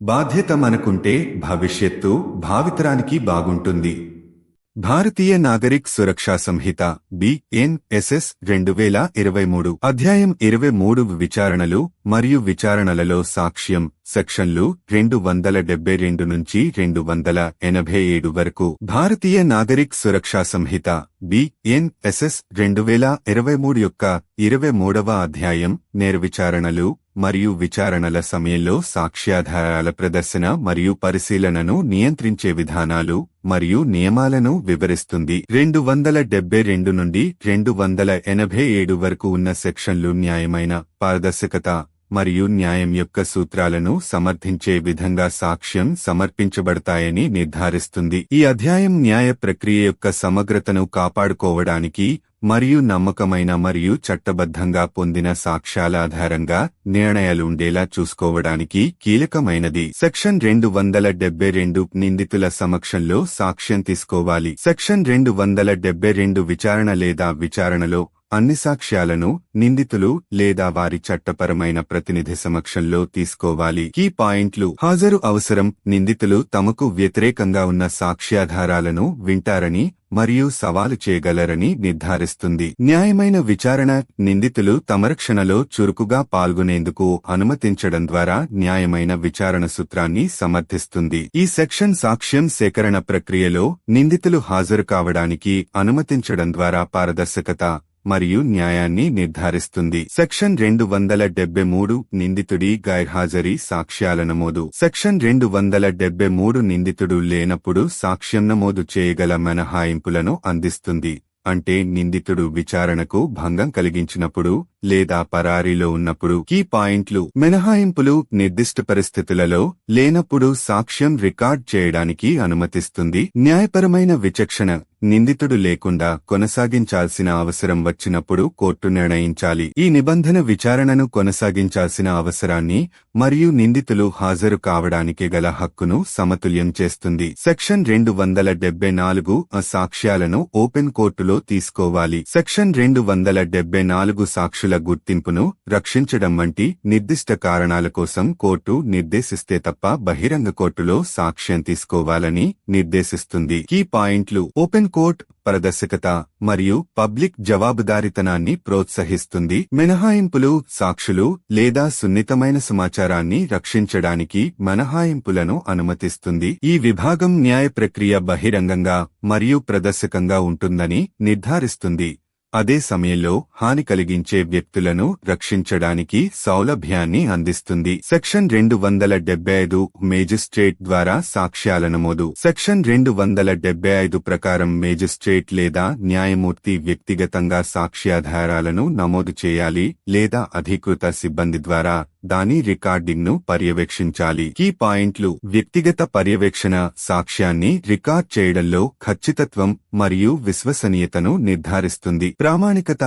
బాధ్యత మనకుంటే భవిష్యత్తు భావితరానికి బాగుంటుంది. భారతీయ నాగరిక్ సురక్షా సంహిత బిఎన్ఎస్ఎస్ రెండు వేల ఇరవై మూడు అధ్యాయం ఇరవై మూడు విచారణలు మరియు విచారణలలో సాక్ష్యం సెక్షన్లు రెండు వందల డెబ్బై రెండు నుంచి రెండు వందల ఎనభై ఏడు వరకు. భారతీయ నాగరిక్ సురక్షా సంహిత బిఎన్ఎస్ఎస్ రెండు వేల ఇరవై మూడు యొక్క ఇరవై మూడవ అధ్యాయం నేర్విచారణలు మరియు విచారణల సమయంలో సాక్ష్యాధారాల ప్రదర్శన మరియు పరిశీలనను నియంత్రించే విధానాలు మరియు నియమాలను వివరిస్తుంది. రెండు వందల డెబ్బై రెండు నుండి రెండు వందల ఎనభై ఏడు వరకు ఉన్న సెక్షన్లు న్యాయమైన పారదర్శకత మరియు న్యాయం యొక్క సూత్రాలను సమర్థించే విధంగా సాక్ష్యం సమర్పించబడతాయని నిర్ధారిస్తుంది. ఈ అధ్యాయం న్యాయ ప్రక్రియ యొక్క సమగ్రతను కాపాడుకోవడానికి మరియు నమ్మకమైన మరియు చట్టబద్ధంగా పొందిన సాక్ష్యాల ఆధారంగా నిర్ణయాలు ఉండేలా చూసుకోవడానికి కీలకమైనది. సెక్షన్ రెండు వందల డెబ్బై రెండు నిందితుల సమక్షంలో సాక్ష్యం తీసుకోవాలి. సెక్షన్ రెండు వందల డెబ్బై రెండు విచారణ లేదా విచారణలో అన్ని సాక్ష్యాలను నిందితులు లేదా వారి చట్టపరమైన ప్రతినిధి సమక్షంలో తీసుకోవాలి. కీ పాయింట్లు. హాజరు అవసరం. నిందితులు తమకు వ్యతిరేకంగా ఉన్న సాక్ష్యాధారాలను వింటారని మరియు సవాలు చేయగలరని నిర్ధారిస్తుంది. న్యాయమైన విచారణ. నిందితులు తమ రక్షణలో చురుకుగా పాల్గొనేందుకు అనుమతించడం ద్వారా న్యాయమైన విచారణ సూత్రాన్ని సమర్థిస్తుంది. ఈ సెక్షన్ సాక్ష్యం సేకరణ ప్రక్రియలో నిందితులు హాజరు కావడానికి అనుమతించడం ద్వారా పారదర్శకత మరియు న్యాయాన్ని నిర్ధారిస్తుంది. సెక్షన్ రెండు వందల డెబ్బై మూడు నిందితుడి గైర్హాజరీ సాక్ష్యాల నమోదు. సెక్షన్ రెండు వందల డెబ్బై మూడు నిందితుడు లేనప్పుడు సాక్ష్యం నమోదు చేయగల మినహాయింపులను అందిస్తుంది. అంటే నిందితుడు విచారణకు భంగం కలిగించినప్పుడు లేదా పరారీలో ఉన్నప్పుడు కీ పాయింట్లు మినహాయింపులు నిర్దిష్ట పరిస్థితులలో లేనప్పుడు సాక్ష్యం రికార్డ్ చేయడానికి అనుమతిస్తుంది. న్యాయపరమైన విచక్షణ నిందితుడు లేకుండా కొనసాగించాల్సిన అవసరం వచ్చినప్పుడు కోర్టు నిర్ణయించాలి. ఈ నిబంధన విచారణను కొనసాగించాల్సిన అవసరాన్ని మరియు నిందితులు హాజరు కావడానికి గల హక్కును సమతుల్యం చేస్తుంది. సెక్షన్ రెండు వందల డెబ్బై నాలుగు సాక్ష్యాలను ఓపెన్ కోర్టులో తీసుకోవాలి. సెక్షన్ రెండు వందల డెబ్బై నాలుగు సాక్షుల గుర్తింపును రక్షించడం వంటి నిర్దిష్ట కారణాల కోసం కోర్టు నిర్దేశిస్తే తప్ప బహిరంగ కోర్టులో సాక్ష్యం తీసుకోవాలని నిర్దేశిస్తుంది. కీ పాయింట్లు. ఓపెన్ కోర్ట్ పారదర్శకత మరియు పబ్లిక్ జవాబుదారితనాన్ని ప్రోత్సహిస్తుంది. మినహాయింపులు సాక్షులు లేదా సున్నితమైన సమాచారాన్ని రక్షించడానికి మినహాయింపులను అనుమతిస్తుంది. ఈ విభాగం న్యాయ ప్రక్రియ బహిరంగంగా మరియు ప్రదర్శకంగా ఉంటుందని నిర్ధారిస్తుంది. అదే సమయంలో హాని కలిగించే వ్యక్తులను రక్షించడానికి సౌలభ్యాన్ని అందిస్తుంది. సెక్షన్ రెండు వందల డెబ్బై ఐదు మేజిస్ట్రేట్ ద్వారా సాక్ష్యాల నమోదు సెక్షన్ రెండు వందల డెబ్బై ఐదు ప్రకారం మేజిస్ట్రేట్ లేదా న్యాయమూర్తి వ్యక్తిగతంగా సాక్ష్యాధారాలను నమోదు చేయాలి లేదా అధికృత సిబ్బంది ద్వారా దాని రికార్డింగ్ను పర్యవేక్షించాలి. కీ పాయింట్లు వ్యక్తిగత పర్యవేక్షణ సాక్ష్యాన్ని రికార్డ్ చేయడంలో ఖచ్చితత్వం మరియు విశ్వసనీయతను నిర్ధారిస్తుంది. ప్రామాణికత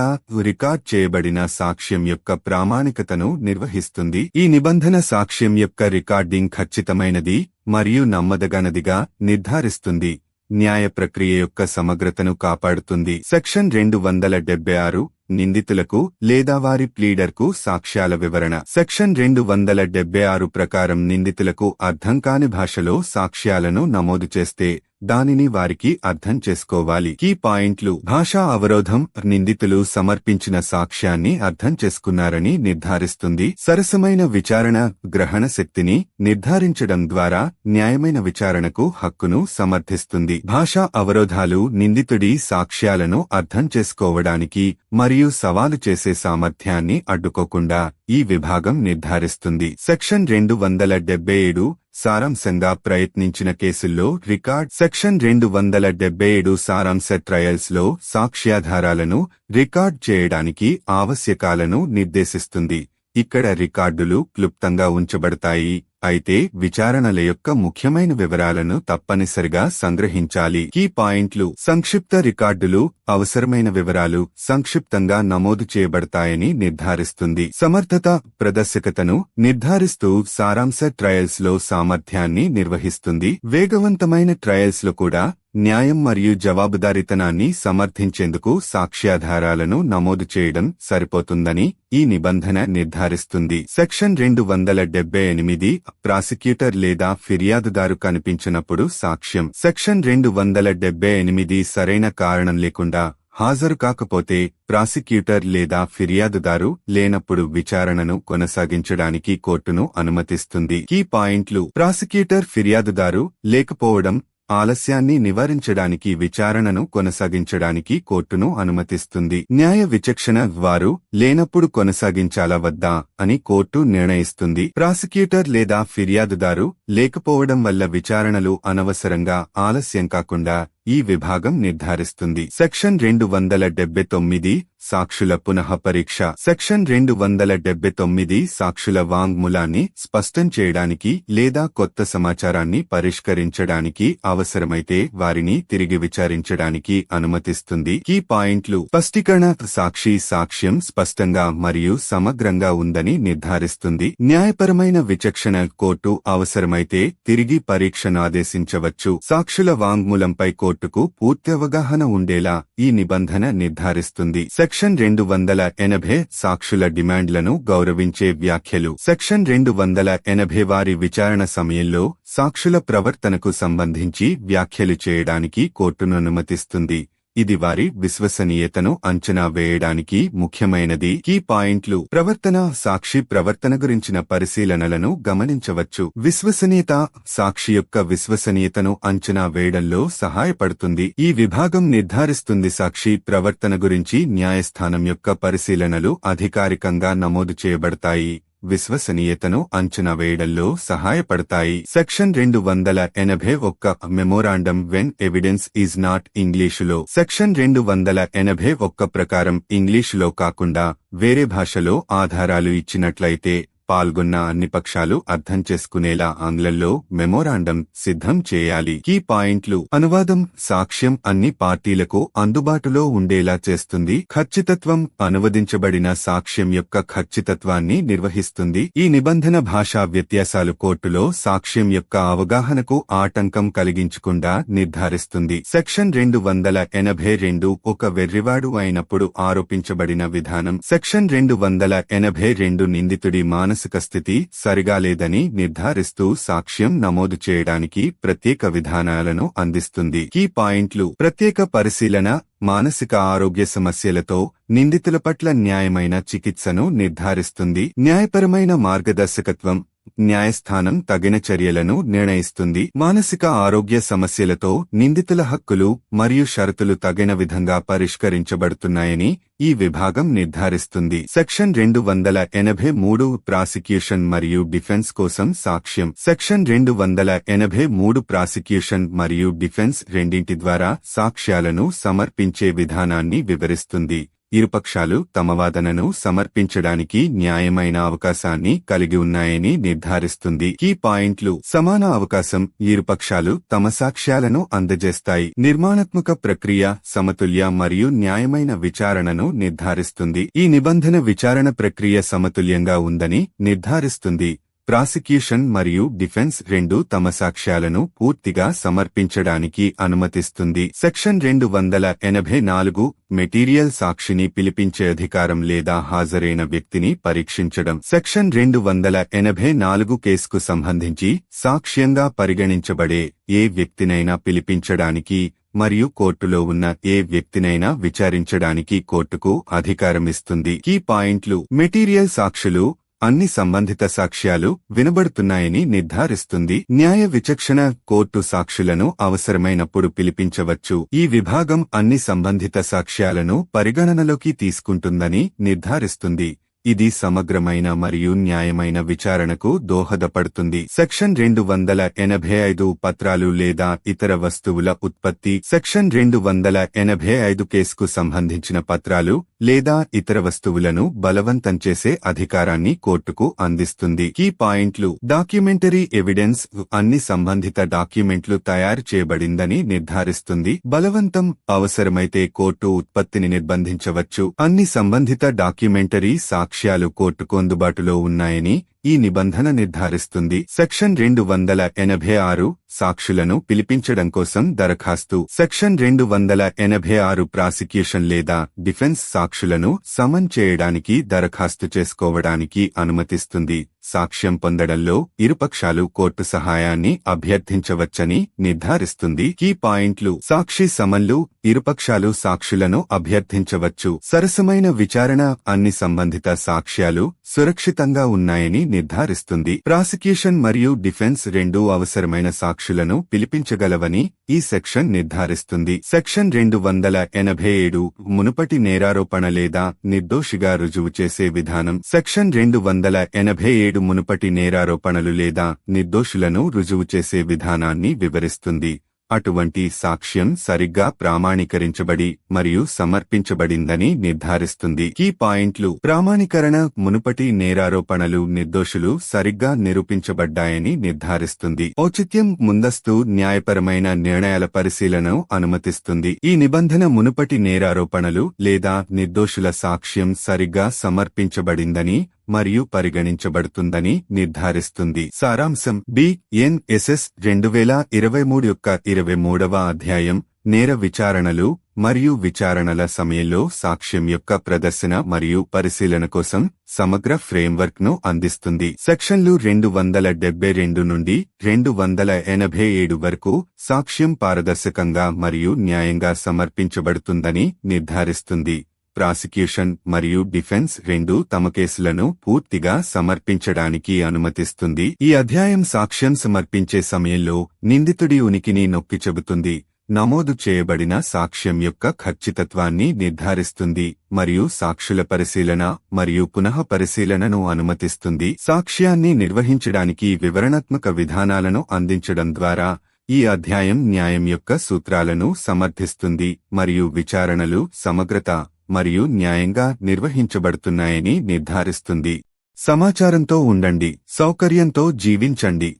రికార్డ్ చేయబడిన సాక్ష్యం యొక్క ప్రామాణికతను నిర్వహిస్తుంది. ఈ నిబంధన సాక్ష్యం యొక్క రికార్డింగ్ ఖచ్చితమైనది మరియు నమ్మదగనదిగా నిర్ధారిస్తుంది. న్యాయ ప్రక్రియ యొక్క సమగ్రతను కాపాడుతుంది. సెక్షన్ రెండు వందల డెబ్బై ఆరు నిందితులకు లేదా వారి ప్లీడర్కు సాక్ష్యాల వివరణ. సెక్షన్ రెండు వందల డెబ్బై ఆరు ప్రకారం నిందితులకు అర్థం కాని భాషలో సాక్ష్యాలను నమోదు చేస్తే దానిని వారికి అర్థం చేసుకోవాలి. కీ పాయింట్లు. భాషా అవరోధం నిందితులు సమర్పించిన సాక్ష్యాన్ని అర్థం చేసుకున్నారని నిర్ధారిస్తుంది. సరసమైన విచారణ గ్రహణ శక్తిని నిర్ధారించడం ద్వారా న్యాయమైన విచారణకు హక్కును సమర్థిస్తుంది. భాషా అవరోధాలు నిందితుడి సాక్ష్యాలను అర్థం చేసుకోవడానికి మరియు సవాలు చేసే సామర్థ్యాన్ని అడ్డుకోకుండా ఈ విభాగం నిర్ధారిస్తుంది. సెక్షన్ రెండు వందల డెబ్బై ఏడు సారాంశంగా ప్రయత్నించిన కేసుల్లో రికార్డ్ సెక్షన్ రెండు వందల డెబ్బై ఏడు సారాంశ ట్రయల్స్లో సాక్ష్యాధారాలను రికార్డ్ చేయడానికి ఆవశ్యకాలను నిర్దేశిస్తుంది. ఇక్కడ రికార్డులు క్లుప్తంగా ఉంచబడతాయి. అయితే విచారణల యొక్క ముఖ్యమైన వివరాలను తప్పనిసరిగా సంగ్రహించాలి. కీ పాయింట్లు సంక్షిప్త రికార్డులు అవసరమైన వివరాలు సంక్షిప్తంగా నమోదు చేయబడతాయని నిర్ధారిస్తుంది. సమర్థత ప్రదర్శకతను నిర్ధారిస్తూ సారాంశ ట్రయల్స్లో సామర్థ్యాన్ని నిర్వహిస్తుంది. వేగవంతమైన ట్రయల్స్లో కూడా న్యాయం మరియు జవాబుదారితనాన్ని సమర్థించేందుకు సాక్ష్యాధారాలను నమోదు చేయడం సరిపోతుందని ఈ నిబంధన నిర్ధారిస్తుంది. సెక్షన్ రెండు వందల డెబ్బై ఎనిమిది ప్రాసిక్యూటర్ లేదా ఫిర్యాదుదారు కనిపించినప్పుడు సాక్ష్యం. సెక్షన్ రెండు వందల డెబ్బై ఎనిమిది సరైన కారణం లేకుండా హాజరు కాకపోతే ప్రాసిక్యూటర్ లేదా ఫిర్యాదుదారు లేనప్పుడు విచారణను కొనసాగించడానికి కోర్టును అనుమతిస్తుంది. ఈ పాయింట్లు. ప్రాసిక్యూటర్ ఫిర్యాదుదారు లేకపోవడం ఆలస్యాన్ని నివారించడానికి విచారణను కొనసాగించడానికి కోర్టును అనుమతిస్తుంది. న్యాయ విచక్షణ వారు లేనప్పుడు కొనసాగించాలా వద్దా అని కోర్టు నిర్ణయిస్తుంది. ప్రాసిక్యూటర్ లేదా ఫిర్యాదుదారు లేకపోవడం వల్ల విచారణలు అనవసరంగా ఆలస్యం కాకుండా ఈ విభాగం నిర్ధారిస్తుంది. సెక్షన్ రెండు వందల డెబ్బై తొమ్మిది సాక్షుల పునః పరీక్ష. సెక్షన్ రెండు వందల డెబ్బై తొమ్మిది సాక్షుల వాంగ్మూలాన్ని స్పష్టం చేయడానికి లేదా కొత్త సమాచారాన్ని పరిష్కరించడానికి అవసరమైతే వారిని తిరిగి విచారించడానికి అనుమతిస్తుంది. ఈ పాయింట్లు. స్పష్టీకరణ. సాక్షి సాక్ష్యం స్పష్టంగా మరియు సమగ్రంగా ఉందని నిర్ధారిస్తుంది. న్యాయపరమైన విచక్షణ కోర్టు అవసరమైతే తిరిగి పరీక్షను ఆదేశించవచ్చు. సాక్షుల వాంగ్మూలంపై కోర్టుకు పూర్తి అవగాహన ఉండేలా ఈ నిబంధన నిర్ధారిస్తుంది. సెక్షన్ రెండు వందల ఎనభై సాక్షుల డిమాండ్లను గౌరవించే వ్యాఖ్యలు. సెక్షన్ రెండు వందల ఎనభై వారి విచారణ సమయంలో సాక్షుల ప్రవర్తనకు సంబంధించి వ్యాఖ్యలు చేయడానికి కోర్టును అనుమతిస్తుంది. ఇది వారి విశ్వసనీయతను అంచనా వేయడానికి ముఖ్యమైనది. కీ పాయింట్లు. ప్రవర్తన సాక్షి ప్రవర్తన గురించిన పరిశీలనలను గమనించవచ్చు. విశ్వసనీయత సాక్షి యొక్క విశ్వసనీయతను అంచనా వేయడంలో సహాయపడుతుంది. ఈ విభాగం నిర్ధారిస్తుంది సాక్షి ప్రవర్తన గురించి న్యాయస్థానం యొక్క పరిశీలనలు అధికారికంగా నమోదు చేయబడతాయి. విశ్వసనీయతను అంచనా వేయడంలో సహాయపడతాయి. సెక్షన్ రెండు వందల ఎనభై ఒక్క memorandum when evidence is not ఇంగ్లీషులో. సెక్షన్ రెండు వందల ఎనభై ఒక్క ప్రకారం ఇంగ్లీషులో కాకుండా వేరే భాషలో ఆధారాలు ఇచ్చినట్లయితే పాల్గొన్న అన్ని పక్షాలు అర్థం చేసుకునేలా ఆంగ్లంలో మెమోరాండం సిద్ధం చేయాలి. కీ పాయింట్లు అనువాదం సాక్ష్యం అన్ని పార్టీలకు అందుబాటులో ఉండేలా చేస్తుంది. ఖచ్చితత్వం అనువదించబడిన సాక్ష్యం యొక్క ఖచ్చితత్వాన్ని నిర్వహిస్తుంది. ఈ నిబంధన భాషా వ్యత్యాసాలు కోర్టులో సాక్ష్యం యొక్క అవగాహనకు ఆటంకం కలిగించకుండా నిర్ధారిస్తుంది. సెక్షన్ రెండు వందల ఎనభై రెండు ఒక వెర్రివాడు అయినప్పుడు ఆరోపించబడిన విధానం. సెక్షన్ రెండు వందల ఎనభై రెండు నిందితుడి మానసిక స్థితి సరిగా లేదని నిర్ధారిస్తూ సాక్ష్యం నమోదు చేయడానికి ప్రత్యేక విధానాలను అందిస్తుంది. కీ పాయింట్లు. ప్రత్యేక పరిశీలన మానసిక ఆరోగ్య సమస్యలతో నిందితుల పట్ల న్యాయమైన చికిత్సను నిర్ధారిస్తుంది. న్యాయపరమైన మార్గదర్శకత్వం. న్యాయస్థానం తగిన చర్యలను నిర్ణయిస్తుంది. మానసిక ఆరోగ్య సమస్యలతో నిందితుల హక్కులు మరియు షరతులు తగిన విధంగా పరిష్కరించబడుతున్నాయని ఈ విభాగం నిర్ధారిస్తుంది. సెక్షన్ రెండు వందల ఎనభై మూడు ప్రాసిక్యూషన్ మరియు డిఫెన్స్ కోసం సాక్ష్యం. సెక్షన్ రెండు వందల ఎనభై మూడు ప్రాసిక్యూషన్ మరియు డిఫెన్స్ రెండింటి ద్వారా సాక్ష్యాలను సమర్పించే విధానాన్ని వివరిస్తుంది. ఇరుపక్షాలు తమ వాదనను సమర్పించడానికి న్యాయమైన అవకాశాన్ని కలిగి ఉన్నాయని నిర్ధారిస్తుంది. ఈ పాయింట్లు. సమాన అవకాశం ఇరుపక్షాలు తమ సాక్ష్యాలను అందజేస్తాయి. నిర్మాణాత్మక ప్రక్రియ సమతుల్య మరియు న్యాయమైన విచారణను నిర్ధారిస్తుంది. ఈ నిబంధన విచారణ ప్రక్రియ సమతుల్యంగా ఉందని నిర్ధారిస్తుంది. ప్రాసిక్యూషన్ మరియు డిఫెన్స్ రెండు తమ సాక్ష్యాలను పూర్తిగా సమర్పించడానికి అనుమతిస్తుంది. సెక్షన్ రెండు వందల ఎనభై నాలుగు మెటీరియల్ సాక్షిని పిలిపించే అధికారం లేదా హాజరైన వ్యక్తిని పరీక్షించడం. సెక్షన్ రెండు వందల ఎనభై నాలుగు కేసుకు సంబంధించి సాక్ష్యంగా పరిగణించబడే ఏ వ్యక్తినైనా పిలిపించడానికి మరియు కోర్టులో ఉన్న ఏ వ్యక్తినైనా విచారించడానికి కోర్టుకు అధికారమిస్తుంది. ఈ పాయింట్లు. మెటీరియల్ సాక్షులు అన్ని సంబంధిత సాక్ష్యాలు వినబడుతున్నాయని నిర్ధారిస్తుంది. న్యాయ విచక్షణ కోర్టు సాక్షులను అవసరమైనప్పుడు పిలిపించవచ్చు. ఈ విభాగం అన్ని సంబంధిత సాక్ష్యాలను పరిగణనలోకి తీసుకుంటుందని నిర్ధారిస్తుంది. ఇది సమగ్రమైన మరియు న్యాయమైన విచారణకు దోహదపడుతుంది. సెక్షన్ రెండు వందల ఎనభై ఐదు పత్రాలు లేదా ఇతర వస్తువుల ఉత్పత్తి. సెక్షన్ రెండు వందల ఎనభై ఐదు కేసుకు సంబంధించిన పత్రాలు లేదా ఇతర వస్తువులను బలవంతం చేసే అధికారాన్ని కోర్టుకు అందిస్తుంది. ఈ పాయింట్లు. డాక్యుమెంటరీ ఎవిడెన్స్ అన్ని సంబంధిత డాక్యుమెంట్లు తయారు చేయబడిందని నిర్ధారిస్తుంది. బలవంతం అవసరమైతే కోర్టు ఉత్పత్తిని నిర్బంధించవచ్చు. అన్ని సంబంధిత డాక్యుమెంటరీ సాక్ష్యాలు కోర్టుకు అందుబాటులో ఉన్నాయని ఈ నిబంధన నిర్ధారిస్తుంది. సెక్షన్ రెండు వందల ఎనభై ఆరు సాక్షులను పిలిపించడం కోసం దరఖాస్తు. సెక్షన్ రెండు వందల ఎనభై ఆరు ప్రాసిక్యూషన్ లేదా డిఫెన్స్ సాక్షులను సమన్ చేయడానికి దరఖాస్తు చేసుకోవడానికి అనుమతిస్తుంది. సాక్ష్యం పొందడంలో ఇరుపక్షాలు కోర్టు సహాయాన్ని అభ్యర్థించవచ్చని నిర్ధారిస్తుంది. కీ పాయింట్లు. సాక్షి సమన్లు ఇరుపక్షాలు సాక్షులను అభ్యర్థించవచ్చు. సరసమైన విచారణ అన్ని సంబంధిత సాక్ష్యాలు సురక్షితంగా ఉన్నాయని నిర్ధారిస్తుంది. ప్రాసిక్యూషన్ మరియు డిఫెన్స్ రెండూ అవసరమైన సాక్షులను పిలిపించగలవని ఈ సెక్షన్ నిర్ధారిస్తుంది. సెక్షన్ రెండు వందల ఎనభై ఏడు మునుపటి నేరారోపణ లేదా నిర్దోషిగా రుజువు చేసే విధానం. సెక్షన్ రెండు వందల ఎనభై ఏడు మునుపటి నేరారోపణలు లేదా నిర్దోషులను రుజువు చేసే విధానాన్ని వివరిస్తుంది. అటువంటి సాక్ష్యం సరిగ్గా ప్రామాణీకరించబడి మరియు సమర్పించబడిందని నిర్ధారిస్తుంది. కీ పాయింట్లు ప్రామాణీకరణ మునుపటి నేరారోపణలు నిర్దోషులు సరిగ్గా నిరూపించబడ్డాయని నిర్ధారిస్తుంది. ఔచిత్యం ముందస్తు న్యాయపరమైన నిర్ణయాల పరిశీలనను అనుమతిస్తుంది. ఈ నిబంధన మునుపటి నేరారోపణలు లేదా నిర్దోషుల సాక్ష్యం సరిగ్గా సమర్పించబడిందని మరియు పరిగణించబడుతుందని నిర్ధారిస్తుంది. సారాంశం బి ఎన్ఎస్ఎస్ రెండు వేల ఇరవై మూడు యొక్క ఇరవై మూడవ అధ్యాయం. నేర విచారణలు మరియు విచారణల సమయంలో సాక్ష్యం యొక్క ప్రదర్శన మరియు పరిశీలన కోసం సమగ్ర ఫ్రేమ్వర్క్ను అందిస్తుంది. సెక్షన్లు రెండు వందల డెబ్బై రెండు నుండి రెండు వందల ఎనభై ఏడు వరకు సాక్ష్యం పారదర్శకంగా మరియు న్యాయంగా సమర్పించబడుతుందని నిర్ధారిస్తుంది. ప్రాసిక్యూషన్ మరియు డిఫెన్స్ రెండు తమ కేసులను పూర్తిగా సమర్పించడానికి అనుమతిస్తుంది. ఈ అధ్యాయం సాక్ష్యం సమర్పించే సమయంలో నిందితుడి ఉనికిని నొక్కి చెబుతుంది. నమోదు చేయబడిన సాక్ష్యం యొక్క ఖచ్చితత్వాన్ని నిర్ధారిస్తుంది మరియు సాక్షుల పరిశీలన మరియు పునః పరిశీలనను అనుమతిస్తుంది. సాక్ష్యాన్ని నిర్వహించడానికి వివరణాత్మక విధానాలను అందించడం ద్వారా ఈ అధ్యాయం న్యాయం యొక్క సూత్రాలను సమర్థిస్తుంది మరియు విచారణలు సమగ్రత మరియు న్యాయంగా నిర్వహించబడుతున్నాయని నిర్ధారిస్తుంది. సమాచారంతో ఉండండి. సౌకర్యంతో జీవించండి.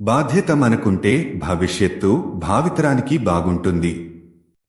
బాధ్యత మనకుంటే భవిష్యత్తు భావితరానికి బాగుంటుంది.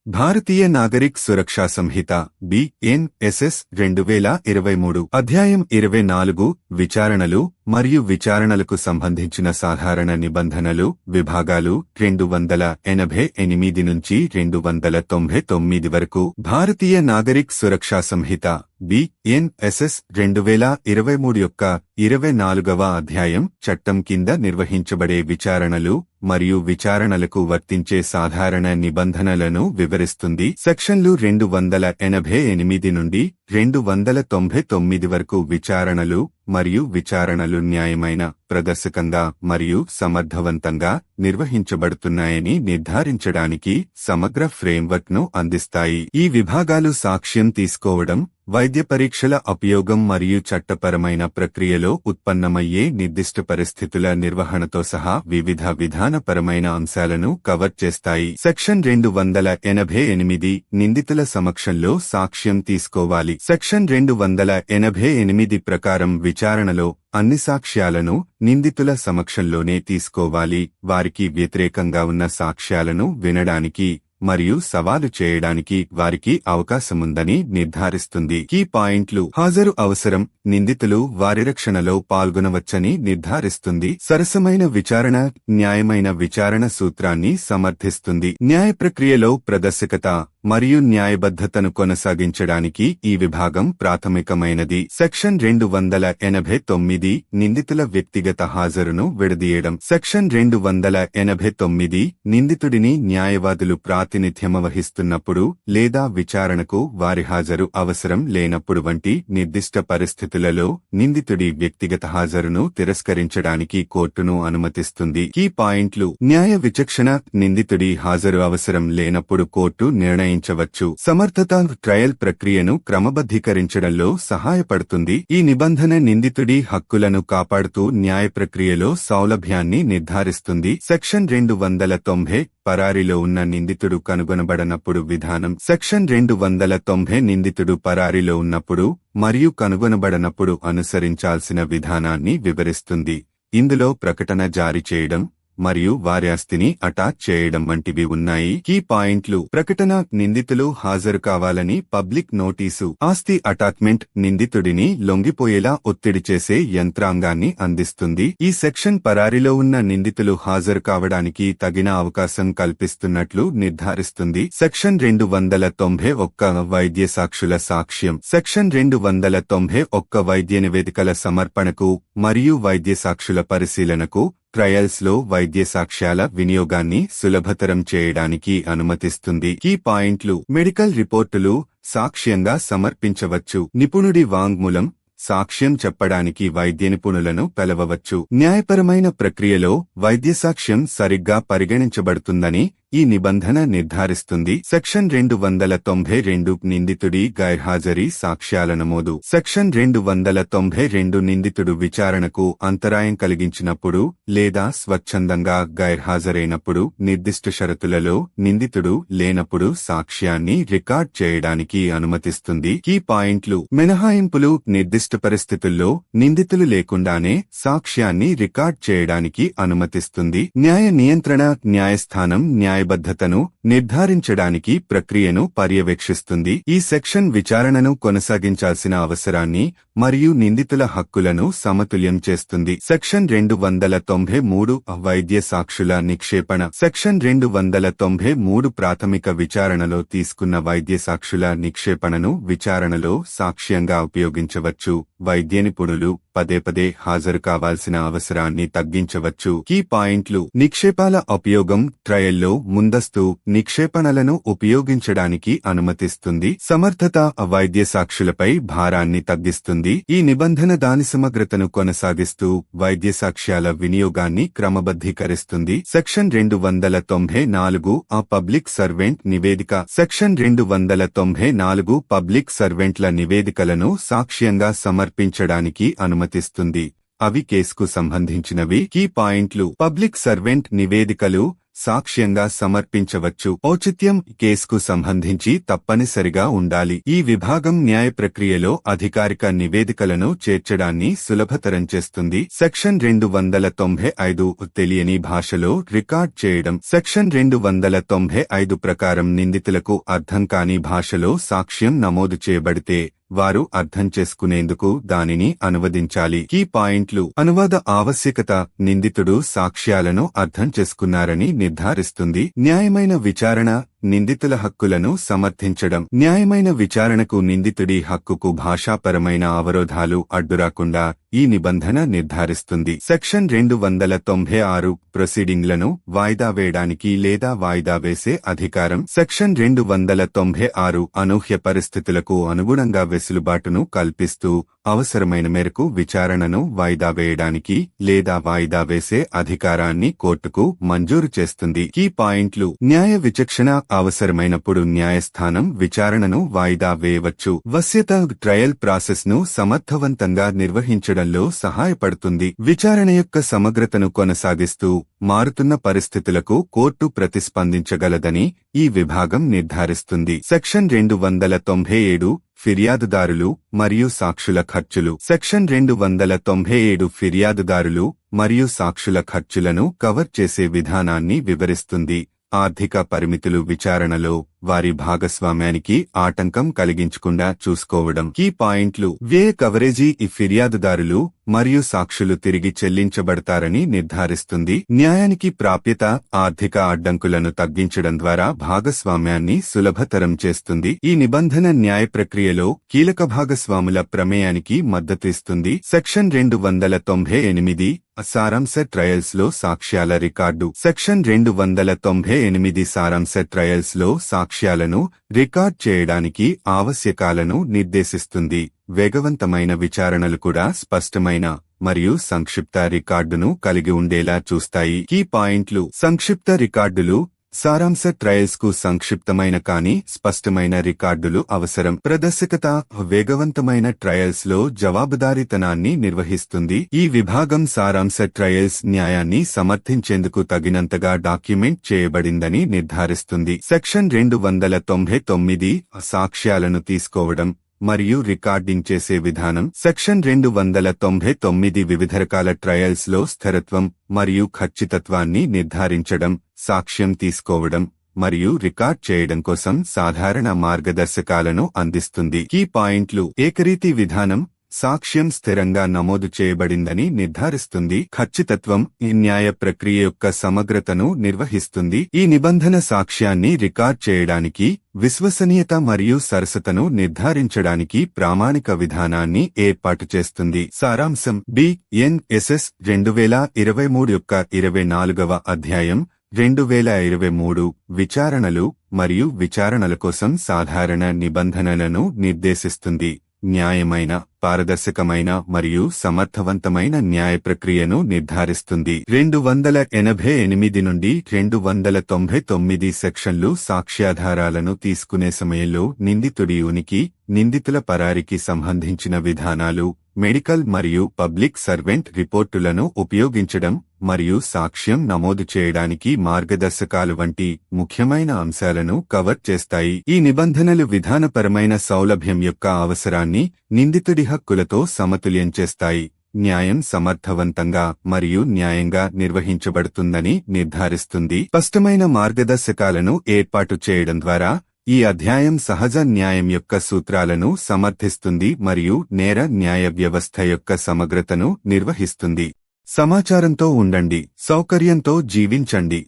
భారతీయ నాగరిక్ సురక్షా సంహిత బిఎన్ఎస్ఎస్ రెండు వేల ఇరవై మూడు అధ్యాయం ఇరవై నాలుగు విచారణలు మరియు విచారణలకు సంబంధించిన సాధారణ నిబంధనలు విభాగాలు రెండు వందల ఎనభై ఎనిమిది నుంచి రెండు వందల తొంభై తొమ్మిది వరకు భారతీయ నాగరిక్ సురక్షా సంహిత బిఎన్ఎస్ఎస్ రెండు వేల ఇరవై మూడు యొక్క ఇరవై నాలుగవ అధ్యాయం చట్టం కింద నిర్వహించబడే విచారణలు మరియు విచారణలకు వర్తించే సాధారణ నిబంధనలను వివరిస్తుంది. సెక్షన్లు రెండు వందల ఎనభై ఎనిమిది నుండి రెండు వందల తొంభై తొమ్మిది వరకు విచారణలు మరియు విచారణలు న్యాయమైన ప్రదర్శకంగా మరియు సమర్థవంతంగా నిర్వహించబడుతున్నాయని నిర్ధారించడానికి సమగ్ర ఫ్రేమ్వర్క్ను అందిస్తాయి. ఈ విభాగాలు సాక్ష్యం తీసుకోవడం వైద్య పరీక్షల ఉపయోగం మరియు చట్టపరమైన ప్రక్రియలో ఉత్పన్నమయ్యే నిర్దిష్ట పరిస్థితుల నిర్వహణతో సహా వివిధ విధానపరమైన అంశాలను కవర్ చేస్తాయి. సెక్షన్ రెండు వందల ఎనభై ఎనిమిది నిందితుల సమక్షంలో సాక్ష్యం తీసుకోవాలి. సెక్షన్ రెండు వందల ఎనభై ఎనిమిది ప్రకారం విచారణలో అన్ని సాక్ష్యాలను నిందితుల సమక్షంలోనే తీసుకోవాలి. వారికి వ్యతిరేకంగా ఉన్న సాక్ష్యాలను వినడానికి మరియు సవాలు చేయడానికి వారికి అవకాశముందని నిర్ధారిస్తుంది. కీ పాయింట్లు. హాజరు అవసరం నిందితులు వారి రక్షణలో పాల్గొనవచ్చని నిర్ధారిస్తుంది. సరసమైన విచారణ న్యాయమైన విచారణ సూత్రాన్ని సమర్థిస్తుంది. న్యాయ ప్రక్రియలో ప్రదర్శకత. మరియు న్యాయబద్ధతను కొనసాగించడానికి ఈ విభాగం ప్రాథమికమైనది. సెక్షన్ రెండు వందల ఎనభై తొమ్మిది నిందితుల వ్యక్తిగత హాజరును విడదీయడం. సెక్షన్ రెండు వందల ఎనభై తొమ్మిది నిందితుడిని న్యాయవాదులు ప్రాతినిధ్యం వహిస్తున్నప్పుడు లేదా విచారణకు వారి హాజరు అవసరం లేనప్పుడు వంటి నిర్దిష్ట పరిస్థితులలో నిందితుడి వ్యక్తిగత హాజరును తిరస్కరించడానికి కోర్టును అనుమతిస్తుంది. ఈ పాయింట్లు. న్యాయ విచక్షణ. నిందితుడి హాజరు అవసరం లేనప్పుడు కోర్టు నిర్ణయించవచ్చు. సమర్థత ట్రయల్ ప్రక్రియను క్రమబద్ధీకరించడంలో సహాయపడుతుంది. ఈ నిబంధన నిందితుడి హక్కులను కాపాడుతూ న్యాయ ప్రక్రియలో సౌలభ్యాన్ని నిర్ధారిస్తుంది. సెక్షన్ రెండు వందల తొంభై పరారిలో ఉన్న నిందితుడు కనుగొనబడనప్పుడు విధానం. సెక్షన్ రెండు వందల తొంభై నిందితుడు పరారిలో ఉన్నప్పుడు మరియు కనుగొనబడనప్పుడు అనుసరించాల్సిన విధానాన్ని వివరిస్తుంది. ఇందులో ప్రకటన జారీ చేయడం మరియు వారి ఆస్తిని అటాచ్ చేయడం వంటివి ఉన్నాయి. కీ పాయింట్లు. ప్రకటన నిందితులు హాజరు కావాలని పబ్లిక్ నోటీసు. ఆస్తి అటాచ్మెంట్ నిందితుడిని లొంగిపోయేలా ఒత్తిడి చేసే యంత్రాంగాన్ని అందిస్తుంది. ఈ సెక్షన్ పరారిలో ఉన్న నిందితులు హాజరు కావడానికి తగిన అవకాశం కల్పిస్తున్నట్లు నిర్ధారిస్తుంది. సెక్షన్ రెండు వందల తొంభై ఒక్క వైద్య సాక్షుల సాక్ష్యం. సెక్షన్ రెండు వందల తొంభై ఒక్క వైద్య నివేదికల సమర్పణకు మరియు వైద్య సాక్షుల పరిశీలనకు ట్రయల్స్లో వైద్య సాక్ష్యాల వినియోగాన్ని సులభతరం చేయడానికి అనుమతిస్తుంది. ఈ పాయింట్లు మెడికల్ రిపోర్టులు సాక్ష్యంగా సమర్పించవచ్చు. నిపుణుడి వాంగ్మూలం సాక్ష్యం చెప్పడానికి వైద్య నిపుణులను పిలవవచ్చు. న్యాయపరమైన ప్రక్రియలో వైద్య సాక్ష్యం సరిగ్గా పరిగణించబడుతుందని ఈ నిబంధన నిర్ధారిస్తుంది. సెక్షన్ రెండు వందల తొంభై రెండు నిందితుడి గైర్హాజరీ సాక్ష్యాల నమోదు. సెక్షన్ రెండు వందల తొంభై రెండు నిందితుడు విచారణకు అంతరాయం కలిగించినప్పుడు లేదా స్వచ్ఛందంగా గైర్హాజరైనప్పుడు నిర్దిష్ట షరతులలో నిందితుడు లేనప్పుడు సాక్ష్యాన్ని రికార్డ్ చేయడానికి అనుమతిస్తుంది. ఈ పాయింట్లు. మినహాయింపులు నిర్దిష్ట పరిస్థితుల్లో నిందితులు లేకుండానే సాక్ష్యాన్ని రికార్డ్ చేయడానికి అనుమతిస్తుంది. న్యాయ నియంత్రణ న్యాయస్థానం న్యాయబద్ధతను నిర్ధారించడానికి ప్రక్రియను పర్యవేక్షిస్తుంది. ఈ సెక్షన్ విచారణను కొనసాగించాల్సిన అవసరాన్ని మరియు నిందితుల హక్కులను సమతుల్యం చేస్తుంది. సెక్షన్ రెండు వందల తొంభై మూడు వైద్య సాక్షుల నిక్షేపణ. సెక్షన్ రెండు వందల తొంభై మూడు ప్రాథమిక విచారణలో తీసుకున్న వైద్య సాక్షుల నిక్షేపణను విచారణలో సాక్ష్యంగా ఉపయోగించవచ్చు. వైద్య నిపుణులు పదే పదే హాజరు కావాల్సిన అవసరాన్ని తగ్గించవచ్చు. కీ పాయింట్లు. నిక్షేపాల ఉపయోగం ట్రయల్లో ముందస్తు నిక్షేపణలను ఉపయోగించడానికి అనుమతిస్తుంది. సమర్థత వైద్య సాక్షులపై భారాన్ని తగ్గిస్తుంది. ఈ నిబంధన దాని సమగ్రతను కొనసాగిస్తూ వైద్య సాక్ష్యాల వినియోగాన్ని క్రమబద్ధీకరిస్తుంది. సెక్షన్ రెండు వందల తొంభై నాలుగు ఆ పబ్లిక్ సర్వెంట్ నివేదిక. సెక్షన్ రెండు వందల తొంభై నాలుగు పబ్లిక్ సర్వెంట్ల నివేదికలను సాక్ష్యంగా సమర్పించడానికి అనుమతిస్తుంది. అవి కేసుకు సంబంధించినవి. కీ పాయింట్లు. పబ్లిక్ సర్వెంట్ నివేదికలు సాక్ష్యంగా సమర్పించవచ్చు. ఔచిత్యం కేసుకు సంబంధించి తప్పనిసరిగా ఉండాలి. ఈ విభాగం న్యాయ ప్రక్రియలో అధికారిక నివేదికలను చేర్చడాన్ని సులభతరం చేస్తుంది. సెక్షన్ రెండు వందల తొంభై ఐదు తెలియని భాషలో రికార్డ్ చేయడం. సెక్షన్ రెండు వందల తొంభై ఐదు ప్రకారం నిందితులకు అర్థం కాని భాషలో సాక్ష్యం నమోదు చేయబడితే వారు అర్థం చేసుకునేందుకు దానిని అనువదించాలి. కీ పాయింట్లు అనువాద ఆవశ్యకత నిందితుడు సాక్ష్యాలను అర్థం చేసుకున్నారని నిర్ధారిస్తుంది. న్యాయమైన విచారణ నిందితుల హక్కులను సమర్థించడం. న్యాయమైన విచారణకు నిందితుడి హక్కుకు భాషాపరమైన అవరోధాలు అడ్డురాకుండా ఈ నిబంధన నిర్ధారిస్తుంది. సెక్షన్ రెండు వందల తొంభై ఆరు ప్రొసీడింగ్లను వాయిదా వేయడానికి లేదా వాయిదా వేసే అధికారం సెక్షన్ రెండు వందల తొంభై ఆరు అనూహ్య పరిస్థితులకు అనుగుణంగా వెసులుబాటును కల్పిస్తూ అవసరమైన మేరకు విచారణను వాయిదా వేయడానికి లేదా వాయిదా వేసే అధికారాన్ని కోర్టుకు మంజూరు చేస్తుంది. ఈ పాయింట్లు. న్యాయ విచక్షణ అవసరమైనప్పుడు న్యాయస్థానం విచారణను వాయిదా వేయవచ్చు. వశ్యత ట్రయల్ ప్రాసెస్ను సమర్థవంతంగా నిర్వహించడంలో సహాయపడుతుంది. విచారణ యొక్క సమగ్రతను కొనసాగిస్తూ మారుతున్న పరిస్థితులకు కోర్టు ప్రతిస్పందించగలదని ఈ విభాగం నిర్ధారిస్తుంది. సెక్షన్ రెండు వందల తొంభై ఏడు ఫిర్యాదుదారులు మరియు సాక్షుల ఖర్చులు. సెక్షన్ రెండు వందల తొంభై ఏడు ఫిర్యాదుదారులు మరియు సాక్షుల ఖర్చులను కవర్ చేసే విధానాన్ని వివరిస్తుంది. ఆర్థిక పరిమితులు విచారణలో వారి భాగస్వామ్యానికి ఆటంకం కలిగించకుండా చూసుకోవడం. కీ పాయింట్లు. వ్యయ కవరేజీ ఈ ఫిర్యాదుదారులు మరియు సాక్షులు తిరిగి చెల్లించబడతారని నిర్ధారిస్తుంది. న్యాయానికి ప్రాప్యత ఆర్థిక అడ్డంకులను తగ్గించడం ద్వారా భాగస్వామ్యాన్ని సులభతరం చేస్తుంది. ఈ నిబంధన న్యాయ ప్రక్రియలో కీలక భాగస్వాముల ప్రమేయానికి మద్దతు ఇస్తుంది సెక్షన్ రెండు వందల తొంభై ఎనిమిది సారాంశ ట్రయల్స్లో సాక్ష్యాల రికార్డు. సెక్షన్ రెండు వందల తొంభై ఎనిమిది సారాంశ ట్రయల్స్లో సాక్ష్యాలను రికార్డ్ చేయడానికి ఆవశ్యకాలను నిర్దేశిస్తుంది. వేగవంతమైన విచారణలు కూడా స్పష్టమైన మరియు సంక్షిప్త రికార్డును కలిగి ఉండేలా చూస్తాయి. కీ పాయింట్లు. సంక్షిప్త రికార్డులు సారాంశ ట్రయల్స్కు సంక్షిప్తమైన కానీ స్పష్టమైన రికార్డులు అవసరం. ప్రదర్శకత వేగవంతమైన ట్రయల్స్లో జవాబుదారీతనాన్ని నిర్వహిస్తుంది. ఈ విభాగం సారాంశ ట్రయల్స్ న్యాయాన్ని సమర్థించేందుకు తగినంతగా డాక్యుమెంట్ చేయబడిందని నిర్ధారిస్తుంది. సెక్షన్ రెండు వందల తొంభై తొమ్మిది సాక్ష్యాలను తీసుకోవడం. మరియు రికార్డింగ్ చేసే విధానం. సెక్షన్ రెండు వందల తొంభై తొమ్మిది వివిధ రకాల ట్రయల్స్లో స్థిరత్వం మరియు ఖచ్చితత్వాన్ని నిర్ధారించడం సాక్ష్యం తీసుకోవడం మరియు రికార్డ్ చేయడం కోసం సాధారణ మార్గదర్శకాలను అందిస్తుంది. కీ పాయింట్లు. ఏకరీతి విధానం సాక్ష్యం స్థిరంగా నమోదు చేయబడిందని నిర్ధారిస్తుంది. ఖచ్చితత్వం ఈ న్యాయ ప్రక్రియ యొక్క సమగ్రతను నిర్వహిస్తుంది. ఈ నిబంధన సాక్ష్యాన్ని రికార్డ్ చేయడానికి విశ్వసనీయత మరియు సరసతను నిర్ధారించడానికి ప్రామాణిక విధానాన్ని ఏర్పాటు చేస్తుంది. సారాంశం బి. ఎన్ఎస్ఎస్ రెండు వేల ఇరవై మూడు యొక్క ఇరవై నాలుగవ అధ్యాయం రెండు వేల ఇరవై మూడు విచారణలు మరియు విచారణల కోసం సాధారణ నిబంధనలను నిర్దేశిస్తుంది. న్యాయమైన పారదర్శకమైన మరియు సమర్థవంతమైన న్యాయ ప్రక్రియను నిర్ధారిస్తుంది. రెండు వందల ఎనభై ఎనిమిది నుండి రెండు వందల తొంభై తొమ్మిది సెక్షన్లు సాక్ష్యాధారాలను తీసుకునే సమయంలో నిందితుడి ఉనికి నిందితుల పరారికి సంబంధించిన విధానాలు మెడికల్ మరియు పబ్లిక్ సర్వెంట్ రిపోర్టులను ఉపయోగించడం మరియు సాక్ష్యం నమోదు చేయడానికి మార్గదర్శకాలు వంటి ముఖ్యమైన అంశాలను కవర్ చేస్తాయి. ఈ నిబంధనలు విధానపరమైన సౌలభ్యం యొక్క అవసరాన్ని నిందితుడి హక్కులతో సమతుల్యం చేస్తాయి. న్యాయం సమర్థవంతంగా మరియు న్యాయంగా నిర్వహించబడుతుందని నిర్ధారిస్తుంది. స్పష్టమైన మార్గదర్శకాలను ఏర్పాటు చేయడం ద్వారా ఈ అధ్యాయం సహజ న్యాయం యొక్క సూత్రాలను సమర్థిస్తుంది మరియు నేర న్యాయ వ్యవస్థ యొక్క సమగ్రతను నిర్వహిస్తుంది. సమాచారంతో ఉండండి సౌకర్యంతో జీవించండి.